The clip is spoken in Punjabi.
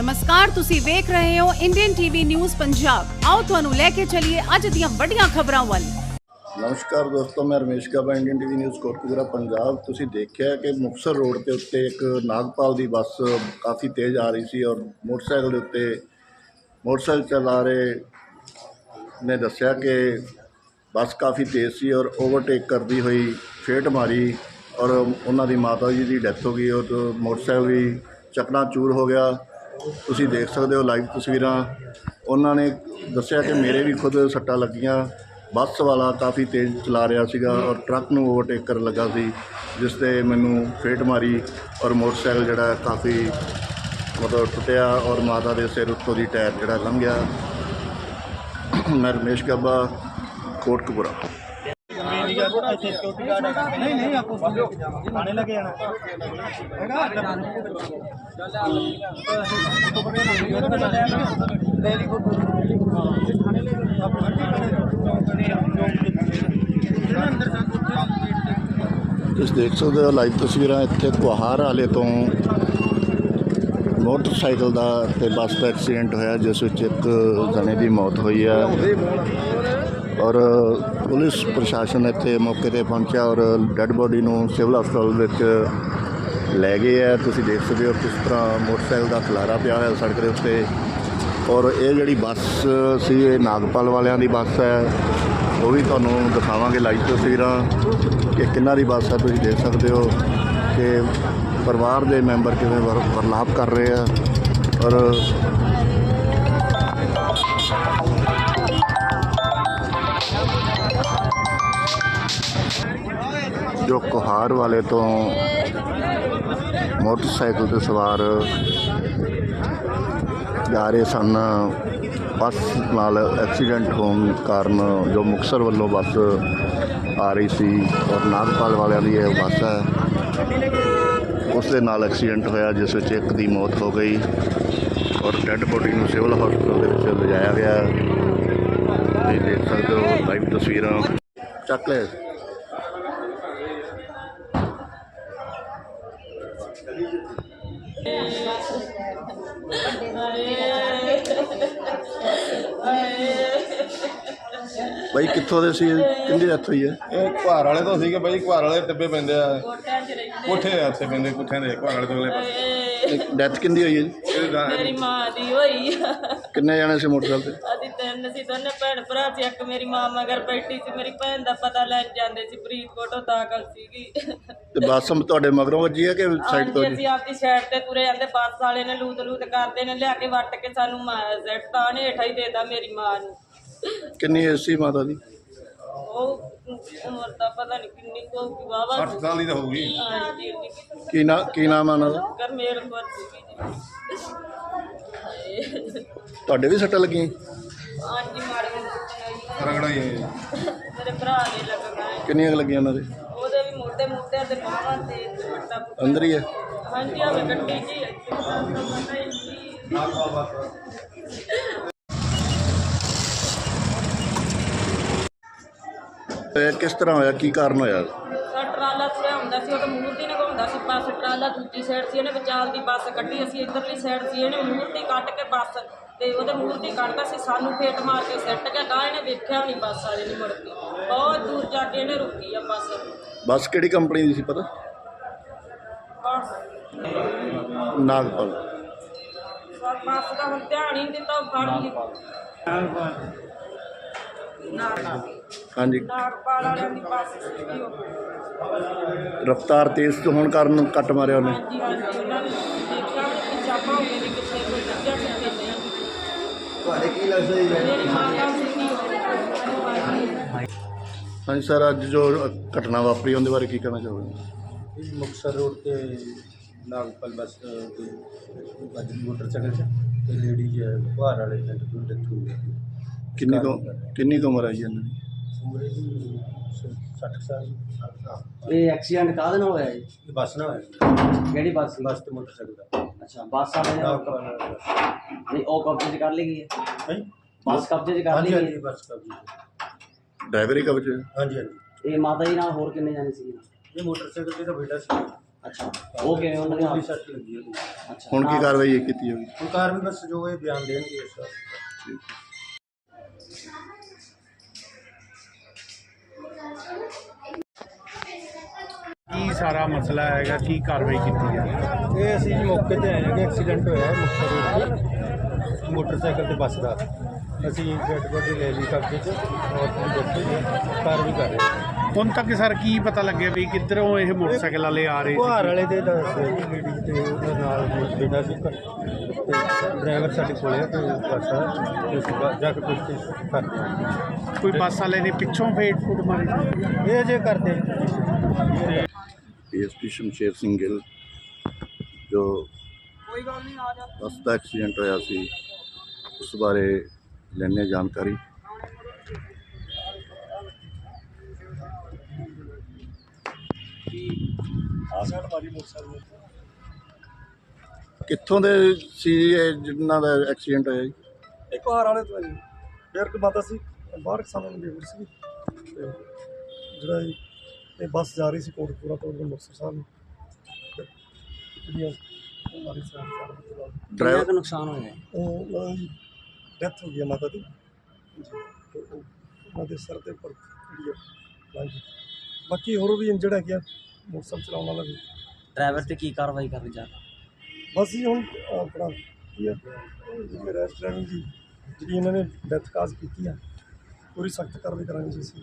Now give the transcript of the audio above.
ਨਮਸਕਾਰ, ਤੁਸੀਂ ਵੇਖ ਰਹੇ ਹੋ ਇੰਡੀਅਨ ਟੀਵੀ ਨਿਊਜ਼ ਪੰਜਾਬ ਆਓ ਤੁਹਾਨੂੰ ਲੈ ਕੇ ਚੱਲੀਏ ਅੱਜ ਦੀਆਂ ਵੱਡੀਆਂ ਖਬਰਾਂ ਵੱਲ। ਨਮਸਕਾਰ ਦੋਸਤੋ, ਮੈਂ Ramesh Gaba Indian TV news Kotkapura Punjab ਤੁਸੀਂ ਦੇਖਿਆ ਕਿ ਮੁਕਤਸਰ ਰੋਡ ਦੇ ਉੱਤੇ ਇੱਕ ਨਾਗਪਾਲ ਦੀ ਬੱਸ ਕਾਫੀ ਤੇਜ਼ ਆ ਰਹੀ ਸੀ ਔਰ ਮੋਟਰਸਾਈਕਲ ਦੇ ਉੱਤੇ ਮੋਟਰਸਾਈਕਲ ਚਲਾ ਰਹੇ ਨੇ ਦੱਸਿਆ ਕਿ ਬੱਸ ਕਾਫੀ ਤੇਜ਼ ਸੀ ਔਰ ਓਵਰਟੇਕ ਕਰਦੀ ਹੋਈ ਫੇਟ ਮਾਰੀ ਔਰ ਉਹਨਾਂ ਦੀ ਮਾਤਾ ਜੀ ਦੀ ਡੈਥ ਹੋ ਗਈ ਔਰ ਮੋਟਰਸਾਈਕਲ ਵੀ ਚਕਨਾਚੂਰ ਹੋ ਗਿਆ। ਤੁਸੀਂ ਦੇਖ ਸਕਦੇ ਹੋ ਲਾਈਵ ਤਸਵੀਰਾਂ। ਉਹਨਾਂ ਨੇ ਦੱਸਿਆ ਕਿ ਮੇਰੇ ਵੀ ਖੁਦ ਸੱਟਾਂ ਲੱਗੀਆਂ। ਬੱਸ ਵਾਲਾ ਕਾਫੀ ਤੇਜ਼ ਚਲਾ ਰਿਹਾ ਸੀਗਾ ਔਰ ਟਰੱਕ ਨੂੰ ਓਵਰਟੇਕ ਕਰਨ ਲੱਗਾ ਸੀ ਜਿਸ ਤੇ ਮੈਨੂੰ ਫੇਟ ਮਾਰੀ ਔਰ ਮੋਟਰਸਾਈਕਲ ਜਿਹੜਾ ਕਾਫੀ ਮਤਲਬ ਟੁੱਟਿਆ ਔਰ ਮਾਤਾ ਦੇ ਸਿਰ ਉੱਤੋਂ ਦੀ ਟਾਇਰ ਜਿਹੜਾ ਲੰਘ ਗਿਆ। ਮੈਂ ਰਮੇਸ਼ ਗੱਬਾ, ਕੋਟਕਪੁਰਾ। ਮੇਰੀ ਗੱਲ ਥੋੜਾ ਇੱਥੇ ਤੁਸੀਂ ਦੇਖ ਸਕਦੇ ਹੋ ਲਾਈਵ ਤਸਵੀਰਾਂ ਇੱਥੇ ਕੁਹਾਰ ਵਾਲੇ ਤੋਂ ਮੋਟਰਸਾਈਕਲ ਦਾ ਤੇ ਬੱਸ ਦਾ ਐਕਸੀਡੈਂਟ ਹੋਇਆ ਜਿਸ ਵਿੱਚ ਇੱਕ ਜਣੇ ਦੀ ਮੌਤ ਹੋਈ ਹੈ। ਔਰ ਪੁਲਿਸ ਪ੍ਰਸ਼ਾਸਨ ਇੱਥੇ ਮੌਕੇ ਤੇ ਪਹੁੰਚਿਆ ਔਰ ਡੈੱਡ ਬੋਡੀ ਨੂੰ ਸਿਵਲ ਹਸਪਤਾਲ ਵਿੱਚ ਲੈ ਗਏ ਹੈ ਤੁਸੀਂ ਦੇਖ ਸਕਦੇ ਹੋ ਕਿਸ ਤਰ੍ਹਾਂ ਮੋਟਰਸਾਈਕਲ ਦਾ ਖਲਾਰਾ ਪਿਆ ਹੋਇਆ ਸੜਕ ਦੇ ਉੱਤੇ। ਔਰ ਇਹ ਜਿਹੜੀ ਬੱਸ ਸੀ, ਇਹ ਨਾਗਪਾਲ ਵਾਲਿਆਂ ਦੀ ਬੱਸ ਹੈ। ਉਹ ਵੀ ਤੁਹਾਨੂੰ ਦਿਖਾਵਾਂਗੇ ਲਾਈਵ ਤਸਵੀਰਾਂ ਕਿ ਕਿੰਨਾ ਦੀ ਬੱਸ ਹੈ। ਤੁਸੀਂ ਦੇਖ ਸਕਦੇ ਹੋ ਕਿ ਪਰਿਵਾਰ ਦੇ ਮੈਂਬਰ ਕਿਵੇਂ ਵਰ- ਵਰਲਾਪ ਕਰ ਰਹੇ ਆ। ਔਰ ਜੋ ਕੁਹਾਰ ਵਾਲੇ ਤੋਂ ਮੋਟਰਸਾਈਕਲ ਤੇ ਸਵਾਰ ਜਾ ਰਹੇ ਸਨ, ਬੱਸ ਨਾਲ ਐਕਸੀਡੈਂਟ ਹੋਣ ਕਾਰਨ ਜੋ ਮੁਕਸਰ ਵੱਲੋਂ ਬੱਸ ਆ ਰਹੀ ਸੀ, ਔਰ ਨਾਗਪਾਲ ਵਾਲਿਆਂ ਦੀ ਇਹ ਬੱਸ ਹੈ, ਉਸ ਦੇ ਨਾਲ ਐਕਸੀਡੈਂਟ ਹੋਇਆ, ਜਿਸ ਵਿੱਚ ਇੱਕ ਦੀ ਮੌਤ ਹੋ ਗਈ, ਔਰ ਡੈੱਡ ਬੋਡੀ ਨੂੰ ਸਿਵਲ ਹਸਪਤਾਲ ਦੇ ਵਿੱਚ ਲਿਜਾਇਆ ਗਿਆ ਤੁਸੀਂ ਦੇਖ ਸਕਦੇ ਹੋ ਲਾਈਵ ਤਸਵੀਰਾਂ। ਚੱਕ ਲੈ। ਬਾਈ ਕਿੱਥੋਂ ਦੇ ਸੀ? ਕਿੰਦੀ ਡੈਥ ਹੋਈ ਹੈ? ਇਹ ਘੁਆਰ ਵਾਲੇ ਤੋਂ ਸੀਗੇ ਬਾਈ ਘੁਆਰ ਵਾਲੇ ਟਿੱਬੇ ਪੈਂਦੇ ਆ। ਕੋਠੇ ਆ ਉੱਥੇ ਪੈਂਦੇ ਕੋਠਿਆਂ ਦੇ ਘੁਆਰ ਵਾਲੇ ਤੋਂ ਅਗਲੇ ਪਾਸੇ। ਡੈਥ ਕਿੰਦੀ ਹੋਈ ਹੈ ਜੀ? ਇਹ ਗਾ- ਮੇਰੀ ਮਾਂ ਦੀ ਹੋਈ ਆ। ਕਿੰਨੇ ਜਾਣੇ ਸੀ ਮੋਟਰਸਾਈਕਲ ਤੇ? ਤਿੰਨ ਸੀ ਦੋਨੇ ਭੈਣ ਭਰਾ ਸੀ ਇੱਕ ਮੇਰੀ ਮਾਂ ਮਗਰ ਬੈਠੀ ਸੀ ਮੇਰੀ ਭੈਣ ਦਾ ਪਤਾ ਲੈਣ ਜਾਂਦੇ ਸੀ ਫਰੀਦਕੋਟ ਦਾਖਲ ਸੀਗੀ। ਤੇ ਬੱਸ ਤੁਹਾਡੇ ਮਗਰੋਂ ਵੱਜੀ ਹੈ ਕਿ ਸਾਈਡ ਤੋਂ ਹਾਂਜੀ ਜੀ? ਅਸੀਂ ਆਪਦੀ ਸਾਈਡ ਤੇ ਤੁਰੇ ਜਾਂਦੇ ਬੱਸ ਵਾਲੇ ਨੇ ਲੂਤ ਲੂਤ ਕਰਦੇ ਨੇ ਲਿਆ ਕੇ ਵੱਟ ਕੇ ਸਾਨੂੰ ਜ਼ੈਟ ਤਾਂ ਨੇ ਹੇਠਾਂ ਹੀ ਦੇਦਾ ਮੇਰੀ ਮਾਂ ਨੂੰ। ਕਿੰਨੀ ਏਜ ਸੀ ਮਾਤਾ ਦੀ? ਉਹ ਉਮਰ ਦਾ ਪਤਾ ਨਹੀਂ ਕਿੰਨੀ ਕੋ ਵਾਵਾ 60 ਸਾਲ ਦੀ ਤਾਂ ਹੋਊਗੀ। ਹਾਂਜੀ ਇੰਨੀ ਕੁ ਕੀ ਨਾ ਕੀ ਨਾਮ ਆ ਉਹਨਾਂ ਦਾ? ਕੌਰ ਸੀਗੀ ਜੀ। ਤੁਹਾਡੇ ਵੀ ਸੱਟਾਂ ਲੱਗੀਆਂ ਹਾਂਜੀ ਮਾੜੇ ਮੋਟੇ ਰਗੜਾ ਹੀ ਹੈ ਮੇਰੇ ਭਰਾ ਦੇ ਲੱਗਣਾ ਹੈ ਕਿੰਨੀਆਂ ਕੁ ਲੱਗੀਆਂ ਉਹਨਾਂ ਦੇ? ਉਹਦੇ ਵੀ ਮੋਢੇ ਮੋਢਿਆਂ ਤੇ ਬਾਹਾਂ ਤੇ ਦੁਪੱਟਾ ਪੁੱਟਾ। ਅੰਦਰ ਹੀ ਹੈ ਹਾਂਜੀ ਆ ਗੱਡੀ ਜੀ ਇੱਥੇ। ਤਾਂ ਪਤਾ ਹੀ ਨਹੀਂ। ਤੇ ਕਿਸ ਤਰ੍ਹਾਂ ਹੋਇਆ? ਕੀ ਕਾਰਨ ਹੋਇਆ? ਹੁੰਦਾ ਸੀ ਉਹ ਤਾਂ ਮੂਰਤੀ ਘੁੰਮਦਾ ਸੀ ਬੱਸ ਟਰਾਲਾ ਦੂਜੀ ਸਾਈਡ ਸੀ ਇਹਨੇ ਵਿਚਾਲ ਦੀ ਬੱਸ ਕੱਢੀ ਅਸੀਂ ਇੱਧਰਲੀ ਸਾਈਡ ਸੀ ਇਹਨੇ ਮੂਰਤੀ ਕੱਢ ਕੇ ਬੱਸ ਤੇ ਉਹਦੇ ਮੂਰਤੀ ਕੱਢਦਾ ਸੀ ਸਾਨੂੰ ਫੇਟ ਮਾਰ ਕੇ ਸਿੱਟ ਗਿਆ ਗਾਂ ਇਹਨੇ ਵੇਖਿਆ ਨਹੀਂ ਬੱਸ ਵਾਲੇ ਨੇ ਮੁੜ ਕੇ। ਬਹੁਤ ਦੂਰ ਜਾ ਕੇ ਇਹਨੇ ਰੁਕੀ ਆ ਬੱਸ। ਬੱਸ ਕਿਹੜੀ ਕੰਪਨੀ ਦੀ ਸੀ ਪਤਾ? ਬੱਸ ਨਾਗਪਾਲ। ਬੱਸ ਦਾ ਹੁਣ ਧਿਆਨ ਹੀ ਨਹੀਂ ਦਿੱਤਾ ਫੜ ਲਈ। ਹਾਂਜੀ। ਨਾਗਪਾਲ ਵਾਲਿਆਂ ਦੀ ਬੱਸ ਸੀਗੀ ਉਹ ਰਫਤਾਰ ਤੇਜ਼ ਹੋਣ ਕਾਰਨ ਕੱਟ ਮਾਰਿਆ ਉਹਨੇ। ਹਾਂਜੀ ਹਾਂਜੀ ਉਹਨਾਂ ਨੇ ਦੇਖਿਆ ਕਿ ਚਾਪਾ ਹੋ ਗਏ ਕਿੱਥੇ ਕੋਈ ਲੱਗਿਆ ਕਿੱਥੇ ਨਹੀਂ ਤੁਹਾਡੇ ਕੀ ਲੱਗਦਾ ਮੇਰੀ ਮਾਤਾ ਸੀਗੀ ਹਾਂਜੀ ਸਰ, ਅੱਜ ਜੋ ਘਟਨਾ ਵਾਪਰੀ, ਉਹਦੇ ਬਾਰੇ ਕੀ ਕਹਿਣਾ ਚਾਹੋਗੇ? ਇਹ ਮੁਕਤਸਰ ਰੋਡ ਤੇ ਨਾਗਪਲ ਬੱਸ ਤੇ ਅੱਜ ਮੋਟਰਸਾਈਕਲ 'ਚ ਤੇ ਲੇਡੀ ਹੈ ਘੁਆਰ ਵਾਲੇ ਪਿੰਡ ਤੋਂ ਡੈਥ ਹੋ ਗਈ। ਕਿੰਨੀ ਕੁ ਕਿੰਨੀ ਕੁ ਉਮਰ ਹੈ ਜੀ ਇਹਨਾਂ ਦੀ? ਉਮਰ ਇਹਦੀ 60 ਸਾਲ 60 ਸਾਲ ਇਹ ਐਕਸੀਡੈਂਟ ਕਾਹਦੇ ਨਾਲ ਹੋਇਆ ਜੀ? ਇਹ ਬੱਸ ਨਾ ਹੋਇਆ ਕਿਹੜੀ ਬੱਸ ਸੀ? ਬੱਸ ਤੇ ਮੋਟਰਸਾਈਕਲ ਦਾ। ਅੱਛਾ ਬੱਸ ਵਾਲੇ ਨੇ ਉਹ। ਨਹੀਂ ਉਹ ਕਬਜ਼ੇ 'ਚ ਕਰ ਲਈ ਗਈ ਹੈ? ਹੈਂ? ਬੱਸ ਕਬਜ਼ੇ 'ਚ ਕਰ ਹਾਂਜੀ ਲਈ ਗਈ ਹਾਂਜੀ ਹੈ? ਬੱਸ ਕਬਜੀ ਡਰਾਈਵਰ ਹੀ ਕਬਜ ਹਾਂਜੀ ਹਾਂਜੀ। ਇਹ ਮਾਤਾ ਜੀ ਨਾਲ ਹੋਰ ਕਿੰਨੇ ਜਾਣੇ ਸੀ ਇਹ ਮੋਟਰਸਾਈਕਲ ਤੇ ਤਾਂ ਬੇਟਾ ਸੀ। ਅੱਛਾ ਉਹ ਕਿਵੇਂ ਉਹਨਾਂ ਦੇ ਉਹਦੀ ਸੱਟ ਲੱਗੀ ਉਹਦੀ ਅੱਛਾ। ਹੁਣ ਕੀ ਕਾਰਵਾਈ ਕੀਤੀ ਜਾਊਗੀ ਹੁਣ ਕਾਰ ਵੀ ਬਸ ਜੋ ਇਹ ਬਿਆਨ ਦੇਣਗੇ ਇਸ ਵਾਸਤੇ ਸਾਰਾ ਮਸਲਾ ਹੈਗਾ ਕੀ ਕਾਰਵਾਈ ਕੀਤੀ ਜਾਵੇ ਇਹ ਅਸੀਂ ਜੀ ਮੌਕੇ ਤੇ ਆਏ ਹਾਂ ਕਿ ਐਕਸੀਡੈਂਟ ਹੋਇਆ ਹੈ ਮੁਕਤਸਰ ਤੇ ਮੋਟਰਸਾਈਕਲ ਤੇ ਬੱਸ ਦਾ। ਅਸੀਂ ਡੈਡ ਬੋਡੀ ਲੈ ਲਈ ਕਬਜ਼ੇ 'ਚ ਔਰ ਪੂਰੀ ਦੇਖੀ ਕਾਰ ਵੀ ਕਰ ਰਹੇ ਹਾਂ। ਹੁਣ ਤੱਕ ਸਰ ਕੀ ਪਤਾ ਲੱਗਿਆ ਵੀ ਕਿੱਧਰੋਂ ਇਹ ਮੋਟਰਸਾਈਕਲ ਵਾਲੇ ਆ ਰਹੇ ਘੁਹਾਰ ਸੀ ਵਾਲੇ ਦੇ ਦੱਸਦੇ ਜੀ ਲੇਡੀ ਤੇ ਉਹਦੇ ਨਾਲ ਬੇਟਾ ਸੀ ਘਰ। ਤੇ ਡਰਾਈਵਰ ਸਾਡੇ ਕੋਲੇ ਹੈ ਤੇ ਬੱਸ ਆ ਬਾ- ਜਾ ਕੇ ਕਰਦੇ ਹਾਂ। ਕੋਈ ਬੱਸ ਵਾਲੇ ਨੇ ਪਿੱਛੋਂ ਫੇਟ ਫੁੱਟ ਮਾਰੀ? ਇਹ ਜੇ ਕਰਦੇ ਡੀਐਸਪੀ ਸ਼ਮਸ਼ੇਰ ਸਿੰਘ ਗਿੱਲ ਜੋ ਕੋਈ ਗੱਲ ਨਹੀਂ ਆ ਜਾ। ਬੱਸ ਦਾ ਐਕਸੀਡੈਂਟ ਹੋਇਆ ਸੀ ਉਸ ਬਾਰੇ ਲੈਣੇ ਜਾਣਕਾਰੀ। ਕਿੱਥੋਂ ਦੇ ਸੀ ਇਹ ਜਿਨ੍ਹਾਂ ਦਾ ਐਕਸੀਡੈਂਟ ਹੋਇਆ ਜੀ? ਇੱਕ ਹਾਰ ਵਾਲੇ ਤੋਂ ਹੈ ਜੀ। ਫੇਰ ਕਿ ਮਾਤਾ ਸੀ ਬਾਹਰ ਨੂੰ ਡਿਲੀਵਰੀ ਸੀ। ਤੇ ਜਿਹੜਾ ਇਹ ਇਹ ਬੱਸ ਜਾ ਰਹੀ ਸੀ ਕੋਟਪੂਰਾ ਤੋਂ ਮੁਕਤਸਰ ਸਾਹਿਬ ਨੂੰ। ਤੇ ਜਿਹੜੀਆਂ ਮਾਰੀ ਡਰਾਈਵਰ ਕੁ ਨੁਕਸਾਨ ਹੋਇਆ ਉਹ ਡੈਥ ਹੋ ਗਈ ਹੈ ਮਾਤਾ ਦੀ। ਤੇ ਉਹ ਉਹਨਾਂ ਦੇ ਸਿਰ ਦੇ ਉੱਪਰ ਜਿਹੜੀ ਲੱਗੀ ਬਾਕੀ ਹੋਰ ਵੀ ਇੰਜਰਡ ਹੈਗੇ ਆ ਮੋਟਰਸਾਈਕਲ ਚਲਾਉਣ ਵਾਲਾ ਵੀ। ਡਰਾਈਵਰ ਤੇ ਕੀ ਕਾਰਵਾਈ ਕਰਨੀ ਚਾਹੁੰਦਾ ਬਸ ਜੀ ਹੁਣ ਆਪਣਾ ਜਿਹੜੇ ਰੈਸਟੋਰੈਂਟ ਦੀ ਜਿਹੜੀ ਇਹਨਾਂ ਨੇ ਡੈਥ ਕਾਜ਼ ਕੀਤੀ ਆ ਪੂਰੀ ਸਖਤ ਕਾਰਵਾਈ ਕਰਾਂਗੇ ਜੀ ਅਸੀਂ।